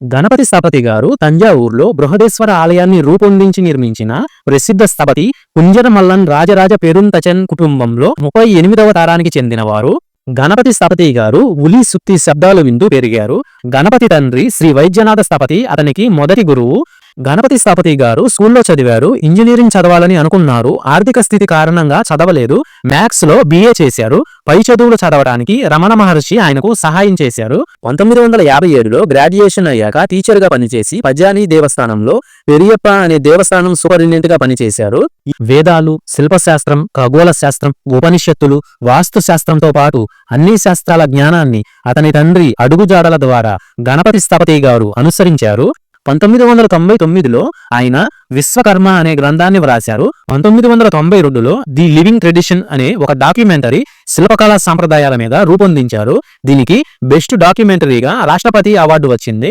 గణపతి స్థపతి గారు తంజావూరులో బృహదేశ్వర ఆలయాన్ని రూపొందించి నిర్మించిన ప్రసిద్ధ స్థపతి కుంజరమల్లన్ రాజరాజ పెరుంతచన్ కుటుంబంలో ముప్పై ఎనిమిదవ తరానికి చెందినవారు. గణపతి స్థపతి గారు ఉలి సుత్తి శబ్దాలు వింటూ పెరిగారు. గణపతి తండ్రి శ్రీ వైద్యనాథ స్థపతి అతనికి మొదటి గురువు గణపతి స్థపతి గారు స్కూల్లో చదివారు ఇంజనీరింగ్ చదవాలని అనుకున్నారు. ఆర్థిక స్థితి కారణంగా చదవలేదు. మ్యాథ్స్లో బిఏ చేశారు. పై చదువులు చదవడానికి రమణ మహర్షి ఆయనకు సహాయం చేశారు. పంతొమ్మిది వందల యాభై ఏడులో గ్రాడ్యుయేషన్ అయ్యాక టీచర్గా పనిచేసి పజ్జాని దేవస్థానంలో పెరియప్ప అనే దేవస్థానం సూపరింటెండెంట్గా పనిచేశారు. వేదాలు శిల్పశాస్త్రం ఖగోళ శాస్త్రం ఉపనిషత్తులు వాస్తు శాస్త్రంతో పాటు అన్ని శాస్త్రాల జ్ఞానాన్ని అతని తండ్రి అడుగుజాడల ద్వారా గణపతి స్థపతి గారు అనుసరించారు. పంతొమ్మిది వందల తొంభై తొమ్మిదిలో ఆయన విశ్వకర్మ అనే గ్రంథాన్ని వ్రాశారు. పంతొమ్మిది వందల తొంభై రెండులో ది లివింగ్ ట్రెడిషన్ అనే ఒక డాక్యుమెంటరీ శిల్పకళా సాంప్రదాయాల మీద రూపొందించారు. దీనికి బెస్ట్ డాక్యుమెంటరీగా రాష్ట్రపతి అవార్డు వచ్చింది.